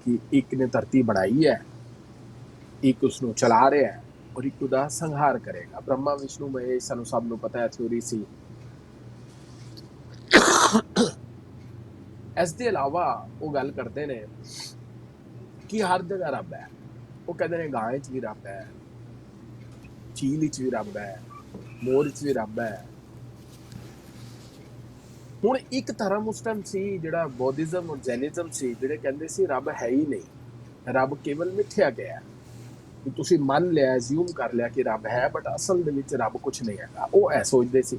ਕਿ ਇੱਕ ਨੇ ਧਰਤੀ ਬਣਾਈ ਹੈ, ਇੱਕ ਉਸ ਨੂੰ ਚਲਾ ਰਿਹਾ ਹੈ। ਔਰ ਇੱਕ ਉਹਦਾ ਸੰਹਾਰ ਕਰੇਗਾ ਬ੍ਰਹਮਾ ਵਿਸ਼ਨੂੰ ਮਹੇਸ਼ ਸਾਨੂੰ ਸਭ ਨੂੰ ਪਤਾ ਹੈ ਥਿਉਰੀ ਸੀ ਇਸ ਦੇ ਇਲਾਵਾ ਉਹ ਗੱਲ ਕਰਦੇ ਨੇ ਕਿ ਹਰ ਜਗ੍ਹਾ ਰੱਬ ਹੈ ਉਹ ਕਹਿੰਦੇ ਨੇ ਗਾਂ 'ਚ ਵੀ ਰੱਬ ਹੈ ਚੀਲ 'ਚ ਵੀ ਰੱਬ ਹੈ ਮੋਰ 'ਚ ਵੀ ਰੱਬ ਹੈ ਹੁਣ ਇੱਕ ਧਰਮ ਉਸ ਟਾਈਮ ਸੀ ਜਿਹੜਾ ਬੋਧਿਜ਼ਮ ਔਰ ਜੈਨਿਜ਼ਮ ਸੀ ਜਿਹੜੇ ਕਹਿੰਦੇ ਸੀ ਰੱਬ ਹੈ ਹੀ ਨਹੀਂ ਰੱਬ ਕੇਵਲ ਮਿੱਥਿਆ ਗਿਆ ਹੈ। ਤੁਸੀਂ ਮੰਨ ਲਿਆ ਐਜ਼ਿਊਮ ਕਰ ਲਿਆ ਕਿ ਰੱਬ ਹੈ ਬਟ ਅਸਲ ਦੇ ਵਿੱਚ ਰੱਬ ਕੁਝ ਨਹੀਂ ਹੈਗਾ। ਉਹ ਐ ਸੋਚਦੇ ਸੀ।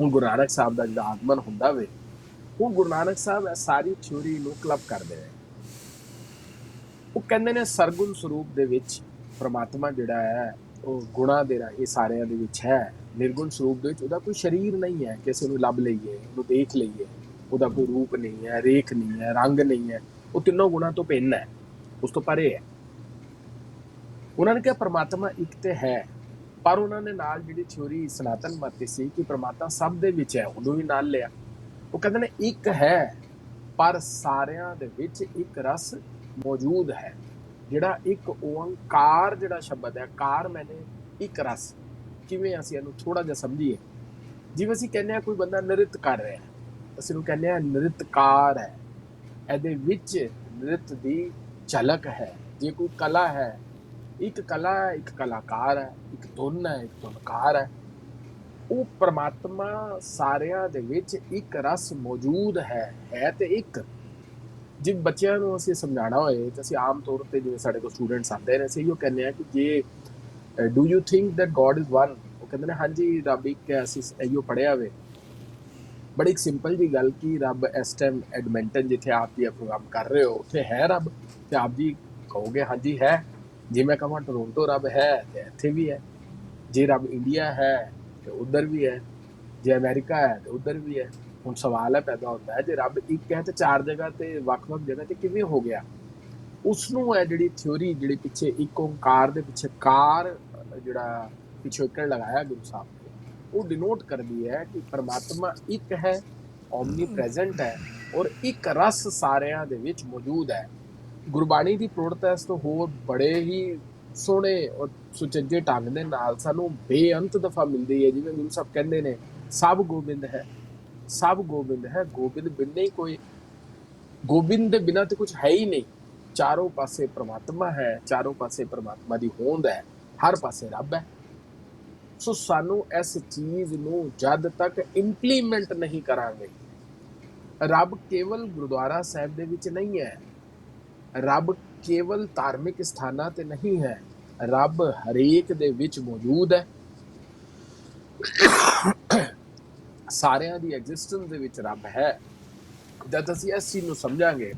ਹੁਣ ਗੁਰੂ ਨਾਨਕ ਸਾਹਿਬ ਦਾ ਜਿਹੜਾ ਆਗਮਨ ਹੁੰਦਾ ਵੇ, ਹੁਣ ਗੁਰੂ ਨਾਨਕ ਸਾਹਿਬ ਇਹ ਸਾਰੀ ਥਿਉਰੀ ਨੂੰ ਕਲੱਬ ਕਰਦੇ ਨੇ। ਉਹ ਕਹਿੰਦੇ ਨੇ ਸਰਗੁਣ ਸਰੂਪ ਦੇ ਵਿੱਚ ਪ੍ਰਮਾਤਮਾ ਜਿਹੜਾ ਹੈ, ਉਹ ਗੁਣਾ ਦੇ ਰਾਹੀਂ ਸਾਰਿਆਂ ਦੇ ਵਿੱਚ ਹੈ। ਨਿਰਗੁਣ ਸਰੂਪ ਦੇ ਵਿੱਚ ਉਹਦਾ ਕੋਈ ਸਰੀਰ ਨਹੀਂ ਹੈ, ਕਿਸੇ ਨੂੰ ਲੱਭ ਲਈਏ, ਉਹਨੂੰ ਦੇਖ ਲਈਏ। ਉਹਦਾ ਕੋਈ ਰੂਪ ਨਹੀਂ ਹੈ, ਰੇਖ ਨਹੀਂ ਹੈ, ਰੰਗ ਨਹੀਂ ਹੈ। ਉਹ ਤਿੰਨੋਂ ਗੁਣਾ ਤੋਂ ਭਿੰਨ ਹੈ। ਉਸ ਤੋਂ ਪਰੇ ਹੈ। ਉਹਨਾਂ ਨੇ ਕਿਹਾ ਪ੍ਰਮਾਤਮਾ ਇੱਕ ਤੇ ਹੈ, ਪਰ ਉਹਨਾਂ ਨੇ ਨਾਲ ਜਿਹੜੀ ਥਿਉਰੀ ਸਨਾਤਨ ਮਤ ਸੀ ਕਿ ਪ੍ਰਮਾਤਮਾ ਸਭ ਦੇ ਵਿੱਚ ਹੈ, ਉਹਨੂੰ ਵੀ ਨਾਲ ਲਿਆ। ਉਹ ਕਹਿੰਦੇ ਨੇ ਇੱਕ ਹੈ, ਪਰ ਸਾਰਿਆਂ ਦੇ ਵਿੱਚ ਇੱਕ ਰਸ ਮੌਜੂਦ ਹੈ, ਜਿਹੜਾ ਇੱਕ ਓੰਕਾਰ ਜਿਹੜਾ ਸ਼ਬਦ ਹੈ, ਕਾਰ ਮੈਨੇ ਇੱਕ ਰਸ। ਕਿਵੇਂ ਅਸੀਂ ਇਹਨੂੰ ਥੋੜਾ ਜਿਹਾ ਸਮਝੀਏ? ਜਿਵੇਂ ਅਸੀਂ ਕਹਿੰਦੇ ਆ ਕੋਈ ਬੰਦਾ ਨ੍ਰਿਤ ਕਰ ਰਿਹਾ ਹੈ, ਅਸੀਂ ਨੂੰ ਕਹਿੰਦੇ ਆ ਨ੍ਰਿਤਕਾਰ ਹੈ। ਇਹਦੇ ਵਿੱਚ ਨ੍ਰਿਤ ਦੀ ਝਲਕ ਹੈ, ਜੇ ਕੋਈ ਕਲਾ ਹੈ ਇੱਕ ਕਲਾ ਹੈ ਇੱਕ ਕਲਾਕਾਰ ਹੈ, ਇੱਕ ਧੁਨ ਹੈ, ਇੱਕ ਧੁਨਕਾਰ ਹੈ। ਉਹ ਪ੍ਰਮਾਤਮਾ ਸਾਰਿਆਂ ਦੇ ਵਿੱਚ ਇੱਕ ਰਸ ਮੌਜੂਦ ਹੈ ਹੈ ਤੇ ਇੱਕ। ਜੇ ਬੱਚਿਆਂ ਨੂੰ ਅਸੀਂ ਸਮਝਾਉਣਾ ਹੋਏ ਤਾਂ ਅਸੀਂ ਆਮ ਤੌਰ ਤੇ ਜਿਵੇਂ ਸਾਡੇ ਕੋਲ ਸਟੂਡੈਂਟਸ ਆਉਂਦੇ ਨੇ, ਅਸੀਂ ਇਹੋ ਕਹਿੰਦੇ ਆ ਕਿ ਜੇ do you think that God is one ਉਹ ਕਹਿੰਦੇ ਨੇ, ਹਾਂਜੀ ਰੱਬ ਇੱਕ ਹੈ, ਅਸੀਂ ਇਹੋ ਪੜਿਆ ਹੋਵੇ ਬੜੀ ਇੱਕ ਸਿੰਪਲ ਜੀ ਗੱਲ ਕਿ ਰੱਬ ਇਸ ਟਾਈਮ ਐਡਮਿੰਟਨ ਜਿੱਥੇ ਆਪ ਜੀ ਇਹ ਪ੍ਰੋਗਰਾਮ ਕਰ ਰਹੇ ਹੋ, ਉੱਥੇ ਹੈ ਰੱਬ? ਤੇ ਆਪ ਜੀ ਕਹੋਗੇ, ਹਾਂਜੀ, ਹੈ। ਜੇ ਮੈਂ ਕਹਾਂ ਟੋਰਾਂਟੋ ਰੱਬ ਹੈ ਤੇ ਇੱਥੇ ਵੀ ਹੈ। ਜੇ ਰੱਬ ਇੰਡੀਆ ਹੈ ਤੇ ਉਧਰ ਵੀ ਹੈ। ਜੇ ਅਮਰੀਕਾ ਹੈ ਤੇ ਉਧਰ ਵੀ ਹੈ। ਹੁਣ ਸਵਾਲ ਹੈ ਪੈਦਾ ਹੁੰਦਾ ਹੈ ਜੇ ਰੱਬ ਇੱਕ ਹੈ ਤੇ ਚਾਰ ਜਗ੍ਹਾ ਤੇ ਵੱਖ-ਵੱਖ ਜਗ੍ਹਾ ਤੇ ਕਿਵੇਂ ਹੋ ਗਿਆ? ਉਸ ਨੂੰ ਹੈ ਜਿਹੜੀ ਥਿਉਰੀ ਜਿਹੜੀ ਪਿੱਛੇ ਇੱਕ ਓੰਕਾਰ ਦੇ ਪਿੱਛੇ ਕਾਰ ਅ, ਜਿਹੜਾ ਪਿਛੋਕੜ ਲਗਾਇਆ ਗੁਰੂ ਸਾਹਿਬ ਨੇ ਉਹ ਡਿਨੋਟ ਕਰਦੀ ਹੈ ਕਿ ਪਰਮਾਤਮਾ ਇੱਕ ਹੈ ਓਮਨੀ ਪ੍ਰੈਜ਼ੈਂਟ ਹੈ ਔਰ ਇੱਕ ਰਸ ਸਾਰਿਆਂ ਦੇ ਵਿੱਚ ਮੌਜੂਦ ਹੈ। ਗੁਰਬਾਣੀ ਦੀ ਪ੍ਰੋੜਤਾ ਇਸ ਤੋਂ ਹੋਰ ਬੜੇ ਹੀ ਸੋਹਣੇ ਔਰ ਸੁਚੱਜੇ ਢੰਗ ਦੇ ਨਾਲ ਸਾਨੂੰ ਬੇਅੰਤ ਦਫਾ ਮਿਲਦੀ ਹੈ, ਜਿਵੇਂ ਗੁਰੂ ਸਾਹਿਬ ਕਹਿੰਦੇ ਨੇ, ਸਭ ਗੋਬਿੰਦ ਹੈ, ਸਭ ਗੋਬਿੰਦ ਹੈ, ਗੋਬਿੰਦ ਬਿਨ ਹੀ ਕੋਈ, ਗੋਬਿੰਦ ਦੇ ਬਿਨਾਂ ਤੇ ਕੁਝ ਹੈ ਹੀ ਨਹੀਂ। ਚਾਰੋਂ ਪਾਸੇ ਪ੍ਰਮਾਤਮਾ ਹੈ, ਚਾਰੋਂ ਪਾਸੇ ਪ੍ਰਮਾਤਮਾ ਦੀ ਹੋਂਦ ਹੈ, ਹਰ ਪਾਸੇ ਰੱਬ ਹੈ। ਸੋ ਸਾਨੂੰ ਇਸ ਚੀਜ਼ ਨੂੰ ਜਦ ਤੱਕ ਇੰਪਲੀਮੈਂਟ ਨਹੀਂ ਕਰਾਂਗੇ, ਰੱਬ ਕੇਵਲ ਗੁਰਦੁਆਰਾ ਸਾਹਿਬ ਦੇ ਵਿੱਚ ਨਹੀਂ ਹੈ ਰੱਬ ਕੇਵਲ ਧਾਰਮਿਕ ਸਥਾਨਾਂ ਤੇ ਨਹੀਂ ਹੈ, ਰੱਬ ਹਰੇਕ ਦੇ ਵਿੱਚ ਮੌਜੂਦ ਹੈ। ਸਾਰਿਆਂ ਦੀ ਐਗਜ਼ਿਸਟੈਂਸ ਦੇ ਵਿੱਚ ਰੱਬ ਹੈ। ਜਦ ਅਸੀਂ ਇਸ ਚੀਜ਼ ਨੂੰ ਸਮਝਾਂਗੇ,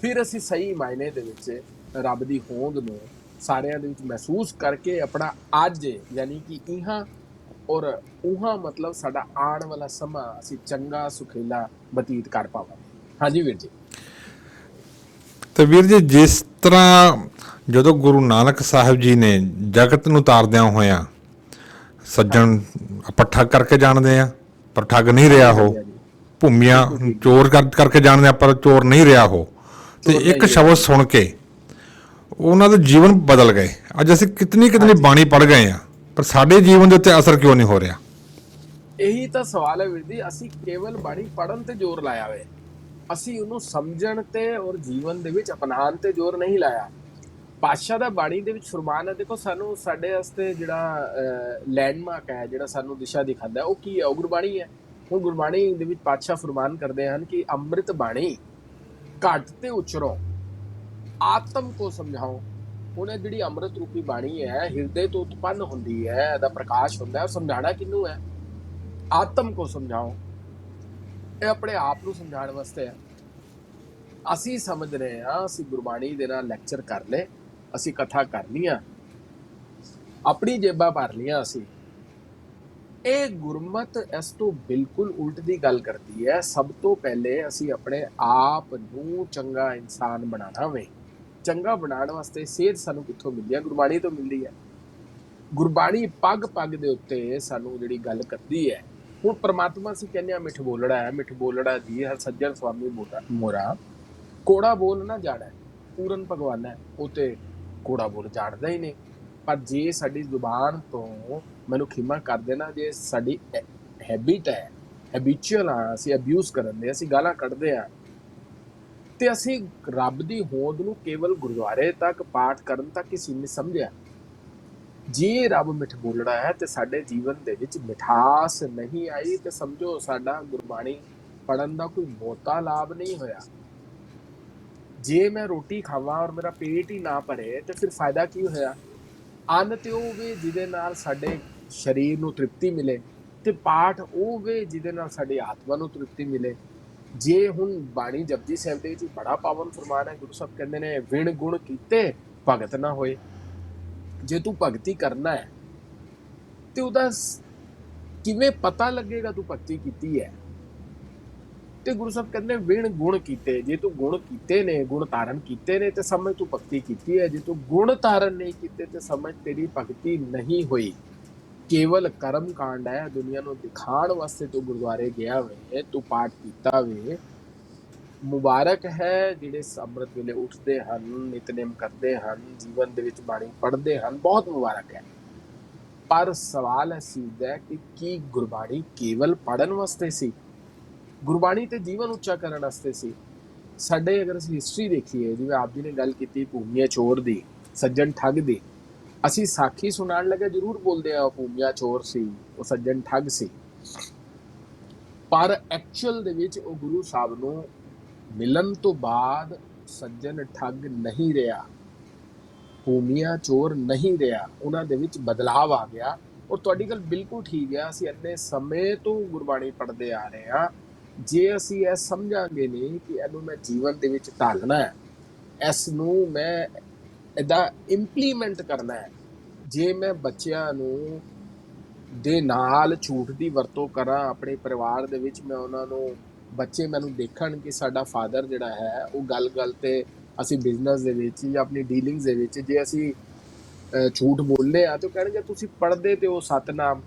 ਫਿਰ ਅਸੀਂ ਸਹੀ ਮਾਇਨੇ ਦੇ ਵਿੱਚ ਰੱਬ ਦੀ ਹੋਂਦ ਨੂੰ ਸਾਰਿਆਂ ਦੇ ਵਿੱਚ ਮਹਿਸੂਸ ਕਰਕੇ ਆਪਣਾ ਅੱਜ ਯਾਨੀ ਕਿ ਇਹਾਂ ਔਰ ਉਹਾਂ ਮਤਲਬ ਸਾਡਾ ਆਉਣ ਵਾਲਾ ਸਮਾਂ ਅਸੀਂ ਚੰਗਾ, ਸੁਖੇਲਾ ਬਤੀਤ ਕਰ ਪਾਵਾਂਗੇ। ਹਾਂਜੀ ਵੀਰ ਜੀ। ਤੇ ਵੀਰ ਜੀ ਜਿਸ ਤਰ੍ਹਾਂ ਜਦੋਂ ਗੁਰੂ ਨਾਨਕ ਸਾਹਿਬ ਜੀ ਨੇ ਜਗਤ ਨੂੰ ਤਾਰਦਿਆਂ ਹੋਇਆਂ ਸੱਜਣ ਆਪਾਂ ਠੱਗ ਕਰਕੇ ਜਾਣਦੇ ਆ ਪਰ ਠੱਗ ਨਹੀਂ ਰਿਹਾ ਉਹ। ਭੂਮੀਆਂ ਚੋਰ ਕਰ- ਕਰਕੇ ਜਾਣਦੇ ਆ ਪਰ ਚੋਰ ਨਹੀਂ ਰਿਹਾ ਉਹ। ਤੇ ਇੱਕ ਸ਼ਬਦ ਸੁਣ ਕੇ ਉਹਨਾਂ ਦੇ ਜੀਵਨ ਬਦਲ ਗਏ। ਅੱਜ ਅਸੀਂ ਕਿਤਨੀ ਕਿਤਨੀ ਬਾਣੀ ਪੜ ਗਏ ਆ ਪਰ ਸਾਡੇ ਜੀਵਨ ਦੇ ਉੱਤੇ ਅਸਰ ਕਿਉਂ ਨਹੀਂ ਹੋ ਰਿਹਾ? ਇਹੀ ਤਾਂ ਸਵਾਲ ਹੈ ਵੀਰ ਜੀ ਅਸੀਂ ਕੇਵਲ ਬਾਣੀ ਪੜਨ ਤੇ ਜ਼ੋਰ ਲਾਇਆ ਵੇ ਅਸੀਂ ਉਹਨੂੰ ਸਮਝਣ ਤੇ ਔਰ ਜੀਵਨ ਦੇ ਵਿੱਚ ਅਪਣਾਉਣ ਤੇ ਜ਼ੋਰ ਨਹੀਂ ਲਾਇਆ। ਪਾਤਸ਼ਾਹ ਦਾ ਬਾਣੀ ਦੇ ਵਿੱਚ ਫਰਮਾਨ ਹੈ, ਦੇਖੋ ਸਾਨੂੰ ਸਾਡੇ ਵਾਸਤੇ ਜਿਹੜਾ ਲੈਂਡਮਾਰਕ ਹੈ, ਜਿਹੜਾ ਸਾਨੂੰ ਦਿਸ਼ਾ ਦਿਖਾਉਂਦਾ ਉਹ ਕੀ ਹੈ? ਉਹ ਗੁਰਬਾਣੀ ਹੈ। ਹੁਣ ਗੁਰਬਾਣੀ ਦੇ ਵਿੱਚ ਪਾਤਸ਼ਾਹ ਫਰਮਾਨ ਕਰਦੇ ਹਨ ਕਿ ਅੰਮ੍ਰਿਤ ਬਾਣੀ, ਘਟ ਤੇ ਉਚਰੋ, ਆਤਮ ਕੋ ਸਮਝਾਓ। ਉਹਨੇ ਜਿਹੜੀ ਅੰਮ੍ਰਿਤ ਰੂਪੀ ਬਾਣੀ ਹੈ, ਹਿਰਦੇ ਤੋਂ ਉਤਪੰਨ ਹੁੰਦੀ ਹੈ, ਇਹਦਾ ਪ੍ਰਕਾਸ਼ ਹੁੰਦਾ ਹੈ, ਉਹ ਸਮਝਾਣਾ ਕਿਹਨੂੰ ਹੈ? ਆਤਮ ਕੋ ਸਮਝਾਓ। ਇਹ ਆਪਣੇ ਆਪ ਨੂੰ ਸਮਝਾਉਣ ਵਾਸਤੇ ਹੈ ਅਸੀਂ ਸਮਝ ਰਹੇ ਹਾਂ, ਅਸੀਂ ਗੁਰਬਾਣੀ ਦੇ ਨਾਲ ਲੈਕਚਰ ਕਰ ਲਏ, ਅਸੀਂ ਕਥਾ ਕਰ ਲਈਆਂ ਆਪਣੀ ਜੇਬਾਂ ਭਰ ਲੀਆਂ ਅਸੀਂ। ਇਹ ਗੁਰਮਤ ਇਸ ਤੋਂ ਬਿਲਕੁਲ ਉਲਟ ਦੀ ਗੱਲ ਕਰਦੀ ਹੈ। ਸਭ ਤੋਂ ਪਹਿਲੇ ਅਸੀਂ ਆਪਣੇ ਆਪ ਨੂੰ ਚੰਗਾ ਇਨਸਾਨ ਬਣਾਉਣਾ ਵੇ। ਚੰਗਾ ਬਣਾਉਣ ਵਾਸਤੇ ਸੇਧ ਸਾਨੂੰ ਕਿੱਥੋਂ ਮਿਲਦੀ ਹੈ? ਗੁਰਬਾਣੀ ਤੋਂ ਮਿਲਦੀ ਹੈ। ਗੁਰਬਾਣੀ ਪੱਗ ਪੱਗ ਦੇ ਉੱਤੇ ਸਾਨੂੰ ਜਿਹੜੀ ਗੱਲ ਕਰਦੀ ਹੈ ਹੁਣ ਪ੍ਰਮਾਤਮਾ ਅਸੀਂ ਕਹਿੰਦੇ ਆ ਮਿੱਠ ਬੋਲੜਾ ਹੈ, ਮਿੱਠ ਬੋਲੜਾ ਜੀ, ਹਰ ਸੱਜਣ ਸੁਆਮੀ ਮੋਰਾ ਮੋਰਾ। ਕੋੜਾ ਬੋਲ ਨਾ ਜਾਣਾ ਪੂਰਨ ਭਗਵਾਨ ਹੈ, ਉਹ ਤੇ ਕੋੜਾ ਬੋਲ ਜਾੜਦਾ ਹੀ ਨਹੀਂ। ਪਰ ਜੇ ਸਾਡੀ ਜ਼ੁਬਾਨ ਤੋਂ ਮੈਨੂੰ ਖਿਮਾ ਕਰ ਦੇਣਾ, ਜੇ ਸਾਡੀ ਹੈਬਿਟ ਹੈ ਹੈਬਿਚੁਅਲ ਆ, ਅਸੀਂ ਅਬਿਊਜ਼ ਕਰਨ ਦੇ, ਅਸੀਂ ਗਾਲਾਂ ਕੱਢਦੇ ਆ, ਤੇ ਅਸੀਂ ਰੱਬ ਦੀ ਹੋਂਦ ਨੂੰ ਕੇਵਲ ਗੁਰਦੁਆਰੇ ਤੱਕ ਪਾਠ ਕਰਨ ਤੱਕ ਹੀ ਸੀਮਿਤ ਸਮਝਿਆ। ਜੇ ਰੱਬ ਮਿੱਠ ਬੋਲਣਾ ਹੈ ਤੇ ਸਾਡੇ ਜੀਵਨ ਦੇ ਵਿੱਚ ਮਿਠਾਸ ਨਹੀਂ ਆਈ ਤੇ ਸਮਝੋ ਸਾਡਾ ਗੁਰਬਾਣੀ ਪੜਨ ਦਾ ਕੋਈ ਬਹੁਤਾ ਲਾਭ ਨਹੀਂ ਹੋਇਆ। ਜੇ ਮੈਂ ਰੋਟੀ ਖਾਵਾਂ ਔਰ ਮੇਰਾ ਪੇਟ ਹੀ ਨਾ ਭਰੇ ਤੇ ਫਿਰ ਫਾਇਦਾ ਕੀ ਹੋਇਆ? ਅੰਨ ਤੇ ਉਹ ਵੀ ਜਿਹਦੇ ਨਾਲ ਸਾਡੇ ਸਰੀਰ ਨੂੰ ਤ੍ਰਿਪਤੀ ਮਿਲੇ ਤੇ ਪਾਠ ਉਹ ਵੀ ਜਿਹਦੇ ਨਾਲ ਸਾਡੀ ਆਤਮਾ ਨੂੰ ਤ੍ਰਿਪਤੀ ਮਿਲੇ। ਜੇ ਹੁਣ ਬਾਣੀ ਜਪਜੀ ਸਾਹਿਬ ਦੇ ਵਿੱਚ ਬੜਾ ਪਾਵਨ ਫਰਮਾਨ ਹੈ, ਗੁਰੂ ਸਾਹਿਬ ਕਹਿੰਦੇ ਨੇ, ਵਿਣ ਗੁਣ ਕੀਤੇ, ਭਗਤ ਨਾ ਹੋਏ। ਜੇ ਤੂੰ ਭਗਤੀ ਕਰਨਾ ਹੈ, ਤੇ ਉਹਦਾ ਕਿਵੇਂ ਪਤਾ ਲੱਗੇਗਾ ਤੂੰ ਭਗਤੀ ਕੀਤੀ ਹੈ? ਤੇ ਗੁਰੂ ਸਾਹਿਬ ਕਹਿੰਦੇ ਵਿਣ ਗੁਣ ਕੀਤੇ, ਜੇ ਤੂੰ ਗੁਣ ਕੀਤੇ ਨੇ, ਗੁਣ ਧਾਰਨ ਕੀਤੇ ਨੇ, ਤੇ ਸਮਝ ਤੂੰ ਭਗਤੀ ਕੀਤੀ ਹੈ। ਜੇ ਤੂੰ ਗੁਣ ਧਾਰਨ ਨਹੀਂ ਕੀਤੇ, ਤੇ ਸਮਝ ਤੇਰੀ ਭਗਤੀ ਨਹੀਂ ਹੋਈ। ਕੇਵਲ ਕਰਮ ਕਾਂਡ ਹੈ, ਦੁਨੀਆ ਨੂੰ ਦਿਖਾਉਣ ਵਾਸਤੇ ਤੂੰ ਗੁਰਦੁਆਰੇ ਗਿਆ ਵੇ, ਤੂੰ ਪਾਠ ਕੀਤਾ ਵੇ ਮੁਬਾਰਕ ਹੈ ਜਿਹੜੇ ਅੰਮ੍ਰਿਤ ਵੇਲੇ ਉੱਠਦੇ ਹਨ, ਨਿਤਨੇਮ ਕਰਦੇ ਹਨ, ਜੀਵਨ ਦੇ ਵਿੱਚ ਬਾਣੀ ਪੜ੍ਹਦੇ ਹਨ, ਬਹੁਤ ਮੁਬਾਰਕ ਹੈ। ਪਰ ਸਵਾਲ ਇਸ ਚੀਜ਼ ਦਾ ਕਿ ਕੀ ਗੁਰਬਾਣੀ ਕੇਵਲ ਪੜਨ ਵਾਸਤੇ ਸੀ? ਗੁਰਬਾਣੀ ਤੇ ਜੀਵਨ ਉੱਚਾ ਕਰਨ ਵਾਸਤੇ ਸੀ। ਸਾਡੇ ਅਗਰ ਅਸੀਂ ਹਿਸਟਰੀ ਦੇਖੀਏ, ਜਿਵੇਂ ਆਪ ਜੀ ਨੇ ਗੱਲ ਕੀਤੀ ਭੂਮੀਆ ਚੋਰ ਦੀ, ਸੱਜਣ ਠੱਗ ਦੀ, ਅਸੀਂ ਸਾਖੀ ਸੁਣਾਉਣ ਲੱਗੇ ਜ਼ਰੂਰ ਬੋਲਦੇ ਆ ਉਹ ਭੂਮੀਆ ਚੋਰ ਸੀ, ਉਹ ਸੱਜਣ ਠੱਗ ਸੀ। ਪਰ ਐਕਚੁਅਲ ਦੇ ਵਿੱਚ ਉਹ ਗੁਰੂ ਸਾਹਿਬ ਨੂੰ ਮਿਲਣ ਤੋਂ ਬਾਅਦ ਸੱਜਣ ਠੱਗ ਨਹੀਂ ਰਿਹਾ, ਭੂਮੀਆਂ ਚੋਰ ਨਹੀਂ ਰਿਹਾ, ਉਹਨਾਂ ਦੇ ਵਿੱਚ ਬਦਲਾਵ ਆ ਗਿਆ। ਔਰ ਤੁਹਾਡੀ ਗੱਲ ਬਿਲਕੁਲ ਠੀਕ ਹੈ, ਅਸੀਂ ਇੰਨੇ ਸਮੇਂ ਤੋਂ ਗੁਰਬਾਣੀ ਪੜ੍ਹਦੇ ਆ ਰਹੇ ਹਾਂ। ਜੇ ਅਸੀਂ ਇਹ ਸਮਝਾਂਗੇ ਨਹੀਂ ਕਿ ਇਹਨੂੰ ਮੈਂ ਜੀਵਨ ਦੇ ਵਿੱਚ ਢਾਲਣਾ ਹੈ ਇਸ ਨੂੰ ਮੈਂ ਇਹਦਾ ਇੰਪਲੀਮੈਂਟ ਕਰਨਾ ਹੈ, ਜੇ ਮੈਂ ਬੱਚਿਆਂ ਨੂੰ ਦੇ ਨਾਲ ਝੂਠ ਦੀ ਵਰਤੋਂ ਕਰਾਂ, ਆਪਣੇ ਪਰਿਵਾਰ ਦੇ ਵਿੱਚ ਮੈਂ ਉਹਨਾਂ ਨੂੰ ਬੱਚੇ ਮੈਨੂੰ ਦੇਖਣ ਕਿ ਸਾਡਾ ਫਾਦਰ ਜਿਹੜਾ ਹੈ, ਉਹ ਗੱਲ-ਗੱਲ ਤੇ ਅਸੀਂ ਬਿਜ਼ਨਸ ਦੇ ਵਿੱਚ ਜਾਂ ਆਪਣੀ ਡੀਲਿੰਗਸ ਦੇ ਵਿੱਚ ਜੇ ਅਸੀਂ ਝੂਠ ਬੋਲਦੇ ਆ ਤਾਂ ਉਹ ਕਹਿਣਗੇ, ਤੁਸੀਂ ਪੜ੍ਹਦੇ ਤੇ ਉਹ ਸਤਨਾਮ,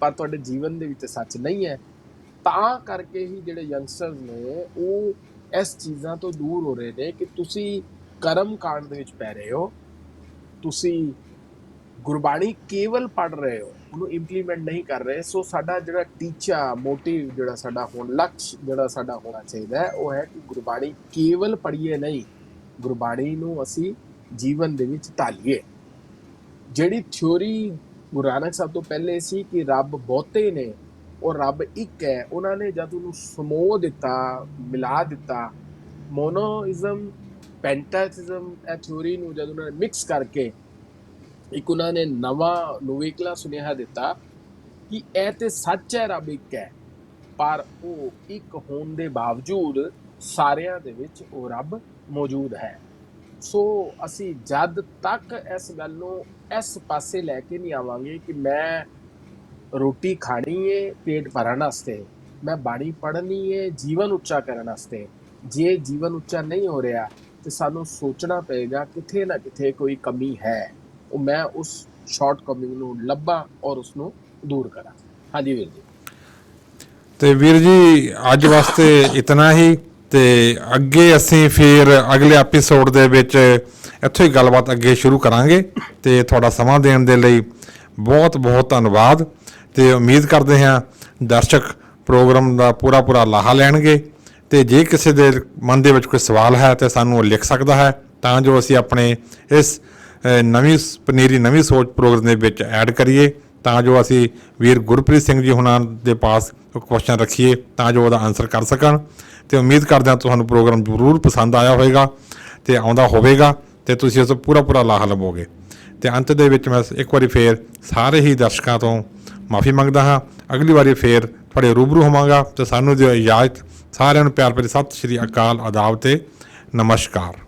ਪਰ ਤੁਹਾਡੇ ਜੀਵਨ ਦੇ ਵਿੱਚ ਸੱਚ ਨਹੀਂ ਹੈ। ਤਾਂ ਕਰਕੇ ਹੀ ਜਿਹੜੇ ਯੰਗਸਟਰਸ ਨੇ, ਉਹ ਇਸ ਚੀਜ਼ਾਂ ਤੋਂ ਦੂਰ ਹੋ ਰਹੇ ਨੇ ਕਿ ਤੁਸੀਂ ਕਰਮ ਕਾਂਡ ਦੇ ਵਿੱਚ ਪੈ ਰਹੇ ਹੋ। ਤੁਸੀਂ ਗੁਰਬਾਣੀ ਕੇਵਲ ਪੜ ਰਹੇ ਹੋ, ਉਹਨੂੰ ਇੰਪਲੀਮੈਂਟ ਨਹੀਂ ਕਰ ਰਹੇ ਸੋ ਸਾਡਾ ਜਿਹੜਾ ਟੀਚਾ ਮੋਟਿਵ ਜਿਹੜਾ ਸਾਡਾ ਹੋਣ, ਲਕਸ਼ ਜਿਹੜਾ ਸਾਡਾ ਹੋਣਾ ਚਾਹੀਦਾ ਹੈ, ਉਹ ਹੈ ਕਿ ਗੁਰਬਾਣੀ ਕੇਵਲ ਪੜ੍ਹੀਏ ਨਹੀਂ, ਗੁਰਬਾਣੀ ਨੂੰ ਅਸੀਂ ਜੀਵਨ ਦੇ ਵਿੱਚ ਢਾਲੀਏ। ਜਿਹੜੀ ਥਿਉਰੀ ਗੁਰੂ ਨਾਨਕ ਸਾਹਿਬ ਤੋਂ ਪਹਿਲੇ ਸੀ ਕਿ ਰੱਬ ਬਹੁਤੇ ਨੇ ਔਰ ਰੱਬ ਇੱਕ ਹੈ, ਉਹਨਾਂ ਨੇ ਜਦ ਉਹਨੂੰ ਸਮੋਹ ਦਿੱਤਾ, ਮਿਲਾ ਦਿੱਤਾ ਮੋਨੋਇਜ਼ਮ ਪੈਂਟਾਇਜ਼ਮ ਇਹ ਥਿਉਰੀ ਨੂੰ ਜਦ ਉਹਨਾਂ ਨੇ ਮਿਕਸ ਕਰਕੇ ਇੱਕ ਉਹਨਾਂ ਨੇ ਨਵਾਂ ਨਵੇਕਲਾ ਸੁਨੇਹਾ ਦਿੱਤਾ ਕਿ ਇਹ ਤੇ ਸੱਚ ਹੈ, ਰੱਬ ਇੱਕ ਹੈ। ਪਰ ਉਹ ਇੱਕ ਹੋਣ ਦੇ ਬਾਵਜੂਦ ਸਾਰਿਆਂ ਦੇ ਵਿੱਚ ਉਹ ਰੱਬ ਮੌਜੂਦ ਹੈ। ਸੋ ਅਸੀਂ ਜਦ ਤੱਕ ਇਸ ਗੱਲ ਨੂੰ ਇਸ ਪਾਸੇ ਲੈ ਕੇ ਨਹੀਂ ਆਵਾਂਗੇ ਕਿ ਮੈਂ ਰੋਟੀ ਖਾਣੀ ਏ ਪੇਟ ਭਰਨ ਵਾਸਤੇ, ਮੈਂ ਬਾਣੀ ਪੜ੍ਹਨੀ ਏ ਜੀਵਨ ਉੱਚਾ ਕਰਨ ਵਾਸਤੇ, ਜੇ ਜੀਵਨ ਉੱਚਾ ਨਹੀਂ ਹੋ ਰਿਹਾ ਤੇ ਸਾਨੂੰ ਸੋਚਣਾ ਪਏਗਾ ਕਿਥੇ ਨਾ ਕਿਥੇ ਕੋਈ ਕਮੀ ਹੈ। ਉਹ ਮੈਂ ਉਸ ਸ਼ਾਰਟ ਕਮਿੰਗ ਨੂੰ ਲੱਭਾਂ ਔਰ ਉਸ ਨੂੰ ਦੂਰ ਕਰਾਂ। ਹਾਂਜੀ ਵੀਰ ਜੀ। ਤੇ ਵੀਰ ਜੀ, ਅੱਜ ਵਾਸਤੇ ਇਤਨਾ ਹੀ ਤੇ ਅੱਗੇ ਅਸੀਂ ਫਿਰ ਅਗਲੇ ਐਪੀਸੋਡ ਦੇ ਵਿੱਚ ਇੱਥੋਂ ਹੀ ਗੱਲਬਾਤ ਅੱਗੇ ਸ਼ੁਰੂ ਕਰਾਂਗੇ ਤੇ ਤੁਹਾਡਾ ਸਮਾਂ ਦੇਣ ਦੇ ਲਈ ਬਹੁਤ ਬਹੁਤ ਧੰਨਵਾਦ। ਤੇ ਉਮੀਦ ਕਰਦੇ ਹਾਂ ਦਰਸ਼ਕ ਪ੍ਰੋਗਰਾਮ ਦਾ ਪੂਰਾ ਪੂਰਾ ਲਾਹਾ ਲੈਣਗੇ ਤੇ ਜੇ ਕਿਸੇ ਦੇ ਮਨ ਦੇ ਵਿੱਚ ਕੋਈ ਸਵਾਲ ਹੈ ਤੇ ਸਾਨੂੰ ਉਹ ਲਿਖ ਸਕਦਾ ਹੈ ਤਾਂ ਜੋ ਅਸੀਂ ਆਪਣੇ ਇਸ ਨਵੀਂ ਸ- ਪਨੀਰੀ ਨਵੀਂ ਸੋਚ ਪ੍ਰੋਗਰਾਮ ਦੇ ਵਿੱਚ ਐਡ ਕਰੀਏ, ਤਾਂ ਜੋ ਅਸੀਂ ਵੀਰ ਗੁਰਪ੍ਰੀਤ ਸਿੰਘ ਜੀ ਹੁਣਾਂ ਦੇ ਪਾਸ ਕੁਐਸਚਨ ਰੱਖੀਏ, ਤਾਂ ਜੋ ਉਹਦਾ ਆਨਸਰ ਕਰ ਸਕਣ। ਤੇ ਉਮੀਦ ਕਰਦੇ ਹਾਂ ਤੁਹਾਨੂੰ ਪ੍ਰੋਗਰਾਮ ਜ਼ਰੂਰ ਪਸੰਦ ਆਇਆ ਹੋਵੇਗਾ ਤੇ ਆਉਂਦਾ ਹੋਵੇਗਾ ਤੇ ਤੁਸੀਂ ਉਸ ਤੋਂ ਪੂਰਾ ਪੂਰਾ ਲਾਹਾ ਲਵੋਗੇ। ਤੇ ਅੰਤ ਦੇ ਵਿੱਚ ਮੈਂ ਇੱਕ ਵਾਰੀ ਫੇਰ ਸਾਰੇ ਹੀ ਦਰਸ਼ਕਾਂ ਤੋਂ ਮਾਫੀ ਮੰਗਦਾ ਹਾਂ। ਅਗਲੀ ਵਾਰੀ ਫੇਰ ਤੁਹਾਡੇ ਰੂਬਰੂ ਹੋਵਾਂਗਾ ਤੇ ਸਾਨੂੰ ਦਿਓ ਇਜਾਜ਼ਤ। ਸਾਰਿਆਂ ਨੂੰ ਪਿਆਰ ਭਰੀ ਸਤਿ ਸ਼੍ਰੀ ਅਕਾਲ ਆਦਾਬ ਤੇ ਨਮਸਕਾਰ।